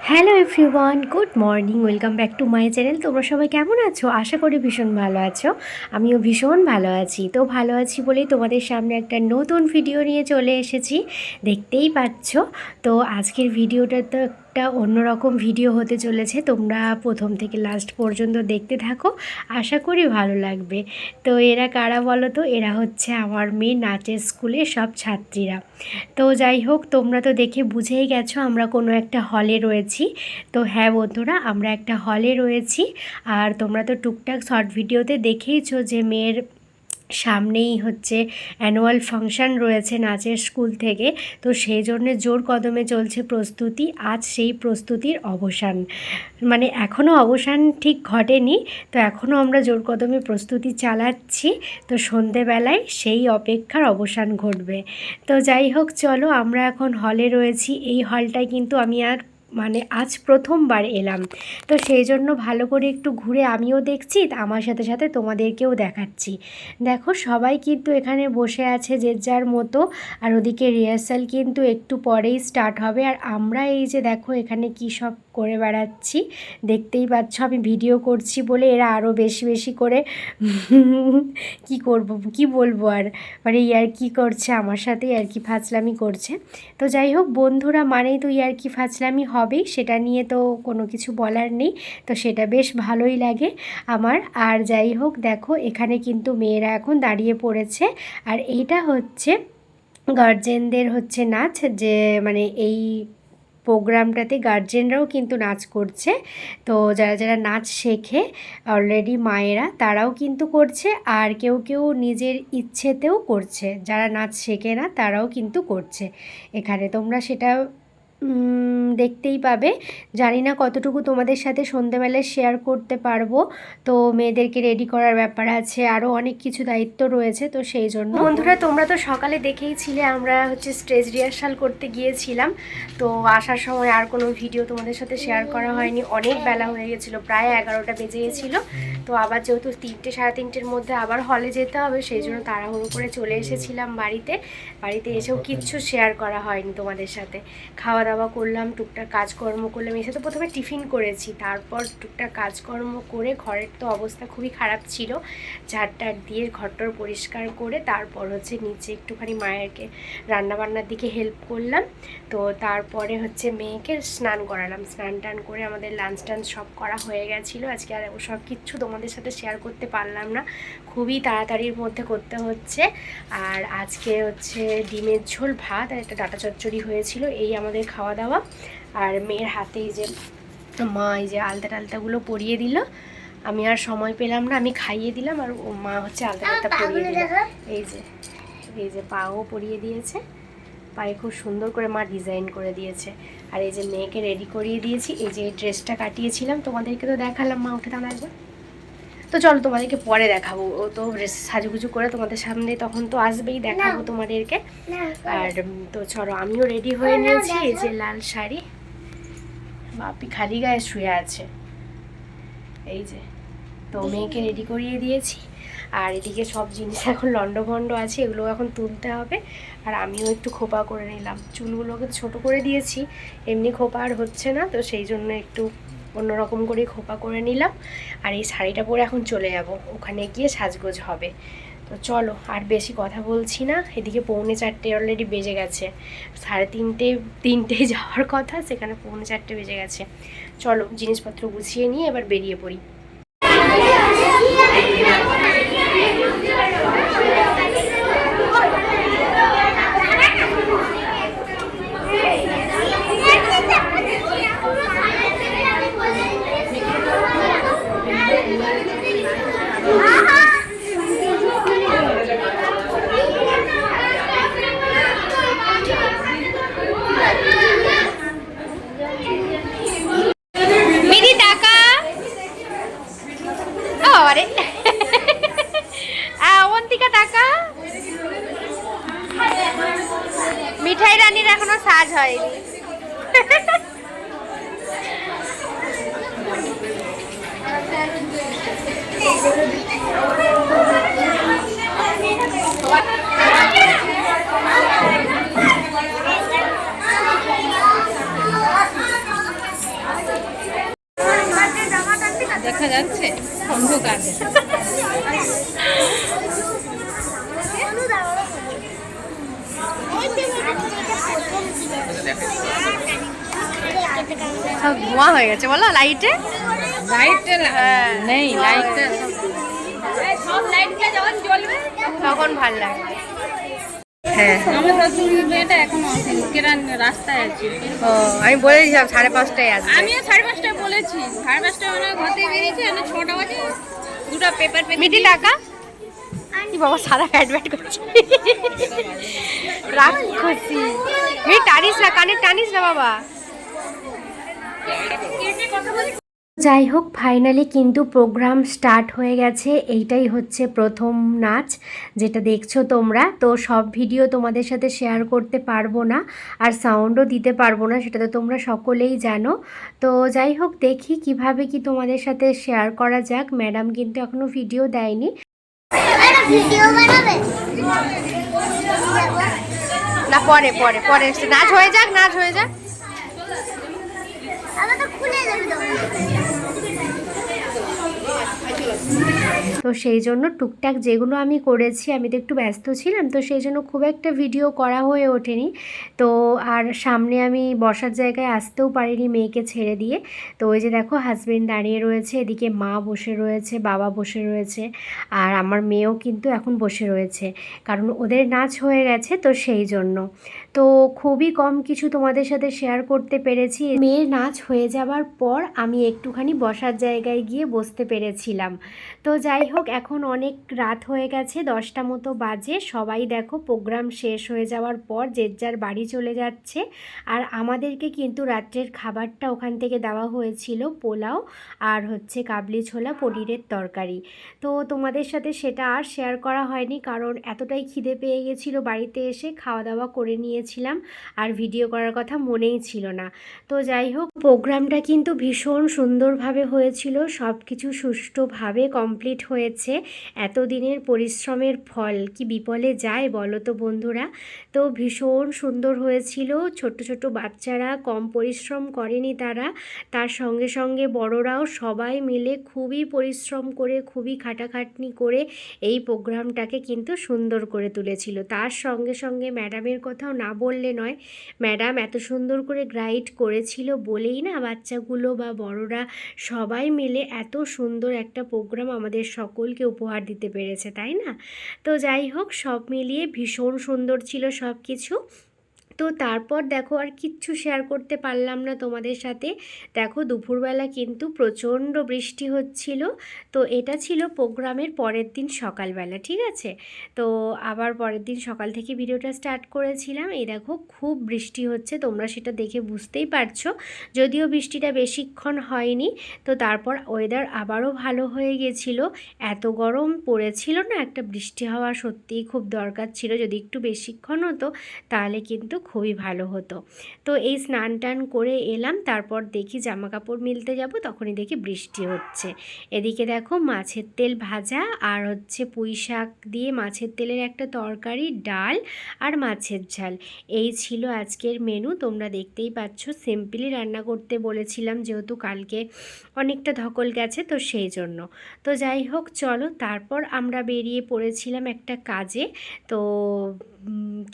Hello everyone good morning welcome back to my channel তোমরা সবাই কেমন আছো? আশা করি ভীষণ ভালো আছো। আমিও ভীষণ ভালো আছি। তো ভালো আছি বলেই তোমাদের সামনে একটা নতুন ভিডিও নিয়ে চলে এসেছি। দেখতেই পাচ্ছ, তো আজকের ভিডিওটা তো একটা অন্যরকম ভিডিও হতে চলেছে। তোমরা প্রথম থেকে লাস্ট পর্যন্ত দেখতে থাকো। আশা করি ভালো লাগবে। তো এরা কারা বলো তো? এরা হচ্ছে আমার মেয়ে নাচের স্কুলের সব ছাত্রীরা। তো যাই হোক, তোমরা তো দেখে বুঝেই গেছো আমরা কোনো একটা হলে রয়েছি। তো হ্যাঁ বন্ধুরা, আমরা একটা হলে রয়েছি। আর তোমরা তো টুকটাক শর্ট ভিডিওতে দেখেইছো যে মেয়ের সামনেই হচ্ছে অ্যানুয়াল ফাংশন রয়েছে নাচের স্কুল থেকে। তো সেই জন্য জোর কদমে চলছে প্রস্তুতি। আজ সেই প্রস্তুতির অবসান। মানে এখনও অবসান ঠিক ঘটেনি। তো এখনও আমরা জোর কদমে প্রস্তুতি চালাচ্ছি। তো সন্ধেবেলায় সেই অপেক্ষার অবসান ঘটবে। তো যাই হোক, চলো আমরা এখন হলে রয়েছি। এই হলটায় কিন্তু আমি আর মানে আজ প্রথমবার এলাম। তো সেই জন্য ভালো করে একটু ঘুরে আমিও দেখছি, আমার সাথে সাথে তোমাদেরকেও দেখাচ্ছি। দেখো, সবাই কিন্তু এখানে বসে আছে যে যার মতো, আর ওদিকে রিহার্সাল কিন্তু একটু পরেই স্টার্ট হবে। আর আমরা এই যে দেখো, এখানে কি সব করে বেড়াচ্ছি, দেখতেই পাচ্ছ আমি ভিডিও করছি বলে এরা আরও বেশি বেশি করে কি করব, কি বলব আর? মানে ইয়ার কি করছে, আমার সাথে আর কি ফাজলামি করছে। তো যাই হোক, বন্ধুরা মানেই তো ইয়ার কি ফাজলামি হবেই সেটা নিয়ে তো কোনো কিছু বলার নেই। তো সেটা বেশ ভালোই লাগে আমার। আর যাই হোক, দেখো, এখানে কিন্তু মেয়েরা এখন দাঁড়িয়ে পড়েছে। আর এইটা হচ্ছে গার্জেনদের হচ্ছে নাচ, যে মানে এই প্রোগ্রামটাতে গার্জেনরাও কিন্তু নাচ করছে। তো যারা যারা নাচ শেখে অলরেডি মায়েরা, তারাও কিন্তু করছে। আর কেউ কেউ নিজের ইচ্ছেতেও করছে। যারা নাচ শেখে না, তারাও কিন্তু করছে। এখানে তোমরা সেটা দেখতেই পাবে। জানি না কতটুকু তোমাদের সাথে সন্ধেবেলায় শেয়ার করতে পারব। তো মেয়েদেরকে রেডি করার ব্যাপার আছে আরও অনেক কিছু দায়িত্ব রয়েছে তো সেই জন্য। বন্ধুরা তোমরা তো সকালে দেখেই ছিলে আমরা হচ্ছে স্টেজ রিহার্সাল করতে গিয়েছিলাম। তো আসার সময় আর কোনো ভিডিও তোমাদের সাথে শেয়ার করা হয়নি। অনেক বেলা হয়ে গেছিল প্রায় এগারোটা বেজে গেছিল তো আবার যেহেতু তিনটে সাড়ে তিনটের মধ্যে আবার হলে যেতে হবে সেই জন্য তাড়াহুড়ো করে চলে এসেছিলাম বাড়িতে। বাড়িতে এসেও কিচ্ছু শেয়ার করা হয়নি তোমাদের সাথে। খাওয়া দাওয়া করলাম, টুকটাক কাজকর্ম করলাম, এসে তো প্রথমে টিফিন করেছি। তারপর টুকটাক কাজকর্ম করে ঘরের তো অবস্থা খুবই খারাপ ছিল। ঝাড়টার দিয়ে ঘরটর পরিষ্কার করে তারপর হচ্ছে নিচে একটুখানি মায়েরকে রান্নাবান্নার দিকে হেল্প করলাম। তো তারপরে হচ্ছে মেয়েকে স্নান করালাম। স্নান টান করে আমাদের লাঞ্চ টাঞ্চ সব করা হয়ে গেছিল। আজকে আর সব কিচ্ছু তোমাদের সাথে শেয়ার করতে পারলাম না। খুবই তাড়াতাড়ির মধ্যে করতে হচ্ছে। আর আজকে হচ্ছে ডিমের ঝোল, ভাত আর একটা ডাটা চচ্চড়ি হয়েছিল। এই আমাদের খাওয়া দাওয়া আর মেয়ের হাতে যে মা এই যে আলতা টালতাগুলো পরিয়ে দিল। আমি আর সময় পেলাম না আমি খাইয়ে দিলাম আর ও মা হচ্ছে আলতা টালতা পরিয়ে দিল। এই যে এই যে পাও পরিয়ে দিয়েছে। পায়ে খুব সুন্দর করে মা ডিজাইন করে দিয়েছে। আর এই যে মেয়েকে রেডি করিয়ে দিয়েছি। এই যে ড্রেসটা কাটিয়েছিলাম তোমাদেরকে তো দেখালাম মা উঠে দাঁড়া একবার। তো চলো তোমাদেরকে পরে দেখাবো। ও তো সাজুগুজু করে তোমাদের সামনে তখন তো আসবেই দেখাবো তোমাদেরকে। আর তো চলো আমিও রেডি হয়ে নিয়েছি এই যে লাল শাড়ি। বাপি খালি গায়ে শুয়ে আছে। এই যে তো মেয়েকে রেডি করিয়ে দিয়েছি। আর এদিকে সব জিনিস এখন লন্ডভন্ড আছে এগুলো এখন তুলতে হবে। আর আমিও একটু খোপা করে নিলাম। চুলগুলোকে ছোট করে দিয়েছি এমনি খোপা আর হচ্ছে না তো সেই জন্য একটু অন্যরকম করে খোপা করে নিলাম। আর এই শাড়িটা পরে এখন চলে যাব। ওখানে গিয়ে সাজগোজ হবে। তো চলো, আর বেশি কথা বলছি না। এদিকে পৌনে চারটে অলরেডি বেজে গেছে। সাড়ে তিনটে তিনটে যাওয়ার কথা, সেখানে পৌনে চারটে বেজে গেছে। চলো, জিনিসপত্র গুছিয়ে নিয়ে এবার বেরিয়ে পড়ি। মিঠাই রানীর এখনও সাজ হয়নি। দেখা যাচ্ছে অন্ধকার। সব ধোঁয়া হয়ে গেছে বলো লাইটে লাইটটা নেই লাইটটা সব। লাইটটা যখন জ্বলবে তখন ভালো লাগে। হ্যাঁ। আমি বলেছিলাম সাড়ে পাঁচটায় আসবে। আমিও সাড়ে পাঁচটায় বলেছি। সাড়ে পাঁচটায় ঘর থেকে বেরিয়েছি ছটা বাজে দুটো পেপার মিটি টাকা? কি বাবা সারা ফ্যাট করছে। রাক্ষসী। মি টানিস না কানে টানিস না বাবা। যাই হোক ফাইনালি কিন্তু প্রোগ্রাম স্টার্ট হয়ে গেছে। এইটাই হচ্ছে প্রথম নাচ, যেটা দেখছ তোমরা। তো সব ভিডিও তোমাদের সাথে শেয়ার করতে পারব না, আর সাউন্ডও দিতে পারব না, সেটা তো তোমরা সকলেই জানো। তো যাই হোক, দেখি কীভাবে কি তোমাদের সাথে শেয়ার করা যাক। ম্যাডাম কিন্তু এখনও ভিডিও দেয়নি। না, পরে পরে পরে নাচ হয়ে যাক, নাচ হয়ে যাক। তো খুলে যাবে তো তো সেই জন্য টুকটাক যেগুলো আমি করেছি, আমি তো একটু ব্যস্ত ছিলাম, তো সেই জন্য খুব একটা ভিডিও করা হয়ে ওঠেনি। তো আর সামনে আমি বসার জায়গায় আসতেও পারিনি মেয়েকে ছেড়ে দিয়ে। তো ওই যে দেখো হাজবেন্ড দাঁড়িয়ে রয়েছে, এদিকে মা বসে রয়েছে, বাবা বসে রয়েছে, আর আমার মেয়েও কিন্তু এখন বসে রয়েছে। কারণ ওদের নাচ হয়ে গেছে তো সেই জন্য। তো খুবই কম কিছু তোমাদের সাথে শেয়ার করতে পেরেছি। মেয়ের নাচ হয়ে যাওয়ার পর আমি একটুখানি বসার জায়গায় গিয়ে বসতে পেরেছিলাম। তো যাই হোক, এখন অনেক রাত হয়ে গেছে, দশটা মতো বাজে। সবাই দেখো প্রোগ্রাম শেষ হয়ে যাওয়ার পর যে যার বাড়ি চলে যাচ্ছে। আর আমাদেরকে কিন্তু রাত্রের খাবারটা ওখান থেকে দেওয়া হয়েছিল, পোলাও আর হচ্ছে কাবলি ছোলা পনিরের তরকারি। তো তোমাদের সাথে সেটা আর শেয়ার করা হয়নি, কারণ এতটাই খিদে পেয়ে গেছিল বাড়িতে এসে খাওয়া দাওয়া করে নিয়েছিলাম আর ভিডিও করার কথা মনেই ছিল না। তো যাই হোক, প্রোগ্রামটা কিন্তু ভীষণ সুন্দরভাবে হয়েছিল সব কিছু সুষ্ঠুভাবে কমপ্লিট হয়েছে, এতদিনের পরিশ্রমের ফল কি বিপলে যায় বলো তো বন্ধুরা? তো ভীষণ সুন্দর হয়েছিল ছোট ছোট বাচ্চারা কম পরিশ্রম করেনি তারা, তার সঙ্গে সঙ্গে বড়রাও সবাই মিলে খুবই পরিশ্রম করে, খুবই খাটাখাটনি করে এই প্রোগ্রামটাকে কিন্তু সুন্দর করে তুলেছিল। তার সঙ্গে সঙ্গে ম্যাডামের কথাও না বললে নয়, ম্যাডাম এত সুন্দর করে গ্রাইড করেছিল বলেই না বাচ্চাগুলো বা বড়রা সবাই মিলে এত সুন্দর একটা প্রোগ্রাম আমাদের সকলকে উপহার দিতে পেরেছে, তাই না? তো যাই হোক, সব মিলিয়ে ভীষণ সুন্দর ছিল সব কিছু তো তারপর দেখো আর কিচ্ছু শেয়ার করতে পারলাম না তোমাদের সাথে। দেখো দুপুরবেলা কিন্তু প্রচণ্ড বৃষ্টি হচ্ছিল। তো এটা ছিল প্রোগ্রামের পরের দিন সকালবেলা, ঠিক আছে? তো আবার পরের দিন সকাল থেকে ভিডিওটা স্টার্ট করেছিলাম। এই দেখো খুব বৃষ্টি হচ্ছে, তোমরা সেটা দেখে বুঝতেই পারছ। যদিও বৃষ্টিটা বেশিক্ষণ হয়নি, তো তারপর ওয়েদার আবারও ভালো হয়ে গেছিল। এত গরম পড়েছিল না, একটা বৃষ্টি হওয়া সত্যিই খুব দরকার ছিল। যদি একটু বেশিক্ষণ হতো, তাহলে কিন্তু খুবই ভালো হতো। তো এই স্নান টান করে এলাম, তারপর দেখি জামা কাপড় মিলতে যাব, তখনই দেখি বৃষ্টি হচ্ছে। এদিকে দেখো মাছের তেল ভাজা আর হচ্ছে পুঁই শাক দিয়ে মাছের তেলের একটা তরকারি, ডাল আর মাছের ঝাল। এই ছিল আজকের মেনু তোমরা দেখতেই পাচ্ছ। সিম্পলি রান্না করতে বলেছিলাম, যেহেতু কালকে অনেকটা ধকল গেছে, তো সেই জন্য। তো যাই হোক, চলো, তারপর আমরা বেরিয়ে পড়েছিলাম একটা কাজে। তো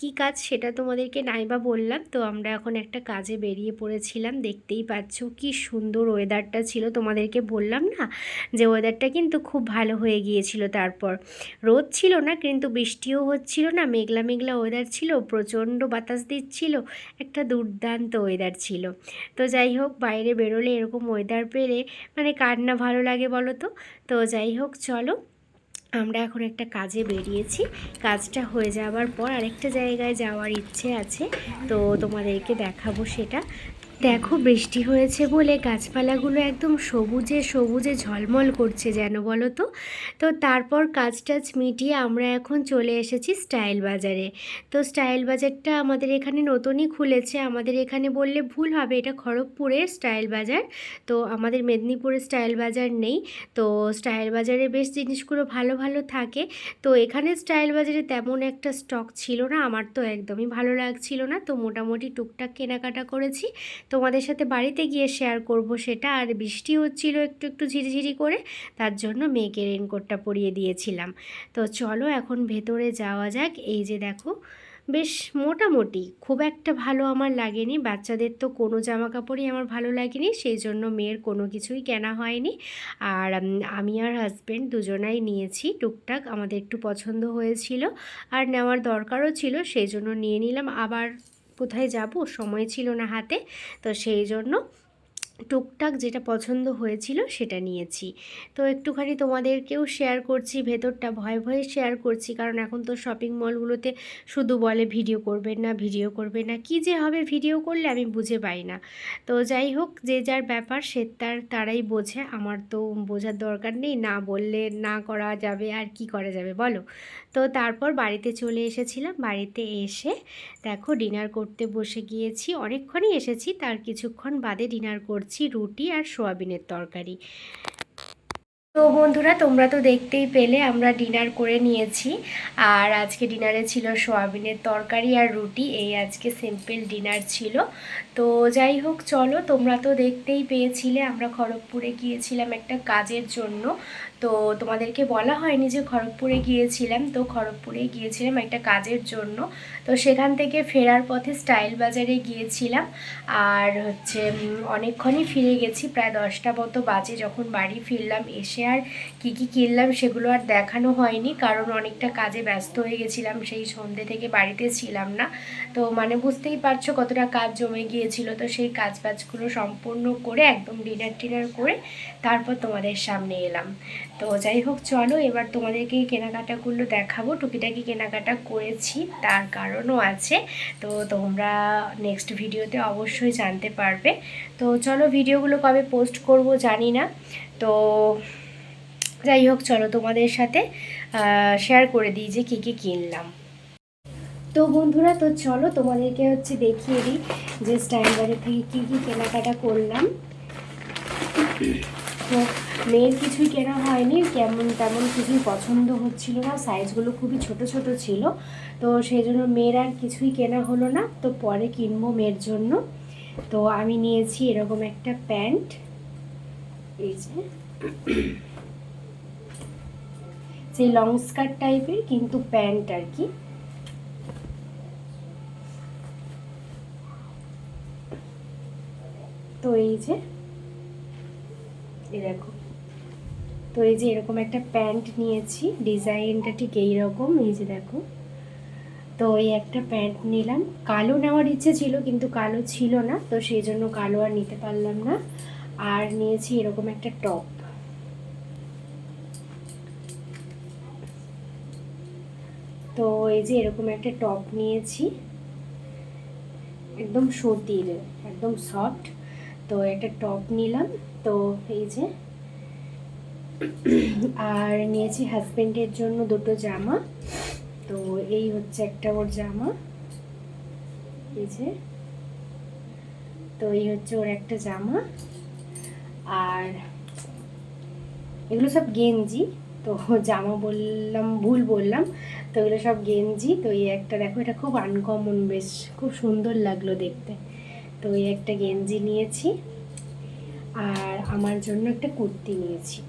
কী কাজ সেটা তোমাদেরকে নাইবা বললাম। তো আমরা এখন একটা কাজে বেরিয়ে পড়েছিলাম, দেখতেই পাচ্ছ কি সুন্দর ওয়েদারটা ছিল। তোমাদেরকে বললাম না যে ওয়েদারটা কিন্তু খুব ভালো হয়ে গিয়েছিল তারপর। রোদ ছিল না, কিন্তু বৃষ্টিও হচ্ছিল না, মেঘলা মেঘলা ওয়েদার ছিল, প্রচণ্ড বাতাস দিচ্ছিল, একটা দুর্দান্ত ওয়েদার ছিল। তো যাই হোক, বাইরে বেরোলে এরকম ওয়েদার পেলে মানে কার না ভালো লাগে বলো তো? তো যাই হোক, চলো আমরা এখন একটা কাজে বেরিয়েছি। কাজটা হয়ে যাওয়ার পর আরেকটা জায়গায় যাওয়ার ইচ্ছে আছে। তো তোমাদেরকে দেখাবো সেটা। দেখো বৃষ্টি হয়েছে বলে গাছপালাগুলো একদম সবুজে সবুজে ঝলমল করছে যেন বলো তো। তো তারপর কাজ টাজ মিটিয়ে আমরা এখন চলে এসেছি স্টাইল বাজারে। তো স্টাইল বাজারটা আমাদের এখানে নতুনই খুলেছে। আমাদের এখানে বললে ভুল হবে, এটা খড়গপুরের স্টাইল বাজার। তো আমাদের মেদিনীপুরের স্টাইল বাজার নেই। তো স্টাইল বাজারে বেশ জিনিসগুলো ভালো ভালো থাকে। তো এখানে স্টাইল বাজারে তেমন একটা স্টক ছিল না। আমার তো একদমই ভালো লাগছিল না। তো মোটামুটি টুকটাক কেনাকাটা করেছি। তোমাদের সাথে বাড়িতে গিয়ে শেয়ার করব সেটা। আর বৃষ্টি হচ্ছিল একটু একটু ঝিরিঝিরি করে, তার জন্য মেয়েকে রেনকোটটা পরিয়ে দিয়েছিলাম। তো চলো এখন ভেতরে যাওয়া যাক। এই যে দেখো, বেশ মোটামুটি, খুব একটা ভালো আমার লাগেনি। বাচ্চাদের তো কোনো জামা কাপড়ই আমার ভালো লাগেনি, সেই জন্য মেয়ের কোনো কিছুই কেনা হয়নি। আর আমি আর হাজব্যান্ড দুজনাই নিয়েছি। টুকটাক আমাদের একটু পছন্দ হয়েছিল, আর নেওয়ার দরকারও ছিল, সেই জন্য নিয়ে নিলাম। আবার কোথায় যাব? সময় ছিল না হাতে। তো সেই জন্য টুকটাক যেটা পছন্দ হয়েছিল সেটা নিয়েছি। তো একটুখানি তোমাদেরকেও শেয়ার করছি, ভেতরটা ভয়ে ভয়ে শেয়ার করছি, কারণ এখন তো শপিং মলগুলোতে শুধু বলে ভিডিও করবেন না ভিডিও করবে না, কি যে হবে ভিডিও করলে আমি বুঝে পাই না। তো যাই হোক, যে যার ব্যাপার সে তার, তারাই বোঝে, আমার তো বোঝার দরকার নেই, না বললে না করা যাবে, আর কি করা যাবে বলো। তো তারপর বাড়িতে চলে এসেছিলাম, বাড়িতে এসে দেখো ডিনার করতে বসে গিয়েছি, অনেকক্ষণই এসেছি, তার কিছুক্ষণ বাদে ডিনার করছি। রুটি আর সোয়াবিনের তরকারি। তো বন্ধুরা, তোমরা তো দেখতেই পেলে, আমরা ডিনার করে নিয়েছি। আর আজকে ডিনারে ছিল সোয়াবিনের তরকারি আর রুটি, এই আজকে সিম্পল ডিনার ছিল। তো যাই হোক, চলো, তোমরা তো দেখতেই পেয়েছিলে, আমরা খড়গপুরে গিয়েছিলাম একটা কাজের জন্য। তো তোমাদেরকে বলা হয়নি যে খড়গপুরে গিয়েছিলাম, তো খড়গপুরে গিয়েছিলাম একটা কাজের জন্য। তো সেখান থেকে ফেরার পথে স্টাইল বাজারে গিয়েছিলাম। আর হচ্ছে অনেকক্ষণই ফিরে গেছি, প্রায় দশটা মতো বাজে যখন বাড়ি ফিরলাম, এসে আর কী কী কিনলাম সেগুলো আর দেখানো হয়নি, কারণ অনেকটা কাজে ব্যস্ত হয়ে গেছিলাম, সেই সন্ধ্যে থেকে বাড়িতে ছিলাম না। তো মানে বুঝতেই পারছ কতটা কাজ জমে গিয়েছিল, তো সেই কাজ বাজগুলো সম্পূর্ণ করে, একদম ডিনার টিনার করে তারপর তোমাদের সামনে এলাম। তো যাই হোক, চলো এবার তোমাদেরকে কেনাকাটাগুলো দেখাবো। টুকিটাকি কেনাকাটা করেছি, তার কারণও আছে। তো তোমরা নেক্সট ভিডিওতে অবশ্যই জানতে পারবে। তো চলো ভিডিওগুলো কবে পোস্ট করব জানি না। তো যাই হোক, চলো তোমাদের সাথে শেয়ার করে দিই যে কী কী কিনলাম। তো বন্ধুরা, তো চলো তোমাদেরকে হচ্ছে দেখিয়ে দিই যে বাজার থেকে কী কী কেনাকাটা করলাম। তো মেয়ের কিছুই কেনা হয়নি, কেমন, তেমন কিছুই পছন্দ হচ্ছিল না সাইজগুলো খুবই ছোট ছোট ছিল। তো সেই জন্য মেয়ের আর কিছুই কেনা হলো না, তো পরে কিনবো মেয়ের জন্য। তো আমি নিয়েছি এরকম একটা প্যান্ট। এই যে। সেই লং স্কার্ট টাইপের কিন্তু প্যান্ট আর কি। তো এই যে। এই দেখো। তো এই যে এরকম একটা প্যান্ট নিয়েছি, ডিজাইনটা ঠিক এইরকম এই যে দেখো। তো এই একটা প্যান্ট নিলাম। কালো নেওয়ার ইচ্ছে ছিল, কিন্তু কালো ছিল না, তো সেই জন্য কালো আর নিতে পারলাম না। আর নিয়েছি এরকম একটা টপ। তো এই যে এরকম একটা টপ নিয়েছি। একদম সুতির একদম সফট। তো একটা টপ নিলাম। তো এই যে, আর নিয়েছি হাজব্যান্ডের জন্য দুটো জামা। তো এই হচ্ছে একটা ওর জামা। এই যে, তো এই হচ্ছে ওর একটা জামা। আর এগুলো সব গেঞ্জি, তো জামা বললাম, ভুল বললাম, তো এগুলো সব গেঞ্জি। তো এই একটা দেখো, এটা খুব আনকমন বেশ, খুব সুন্দর লাগল দেখতে। তো এই একটা গেঞ্জি নিয়েছি। আর আমার জন্য একটা কুর্তি নিয়েছি।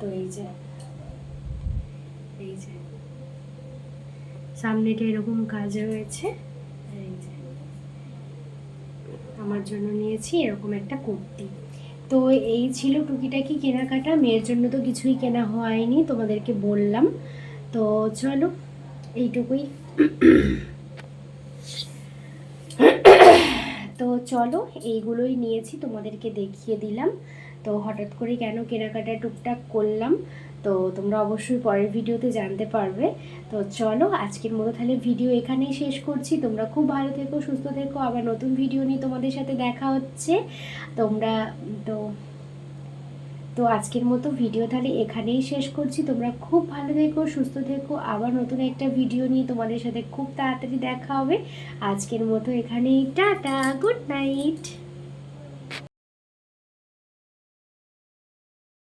তো এই যে এই যে। সামনেটা এরকম কাজ রয়েছে। আমার জন্য নিয়েছি এরকম একটা কুর্তি। তো এই ছিল টুকিটাকি কেনাকাটা। মেয়ের জন্য তো কিছুই কেনা হয়নি, তোমাদেরকে বললাম। তো চলো, এইটুকুই। তো চলো, এইগুলোই নিয়েছি, তোমাদেরকে দেখিয়ে দিলাম। তো হঠাৎ করে কেন কেনাকাটা টুকটাক করলাম, তো তোমরা অবশ্যই পরের ভিডিওতে জানতে পারবে। তো চলো, আজকের মতো তাহলে ভিডিও এখানেই শেষ করছি। তোমরা খুব ভালো থেকো, সুস্থ থেকো, আবার নতুন ভিডিও নিয়ে তোমাদের সাথে দেখা হচ্ছে। তোমরা, তো তো আজকের মতো ভিডিও তাহলে এখানেই শেষ করছি। তোমরা খুব ভালো থেকো, সুস্থ থেকো। আবার নতুন একটা ভিডিও নিয়ে তোমাদের সাথে খুব তাড়াতাড়ি দেখা হবে। আজকের মতো এখানেই, টাটা গুড নাইট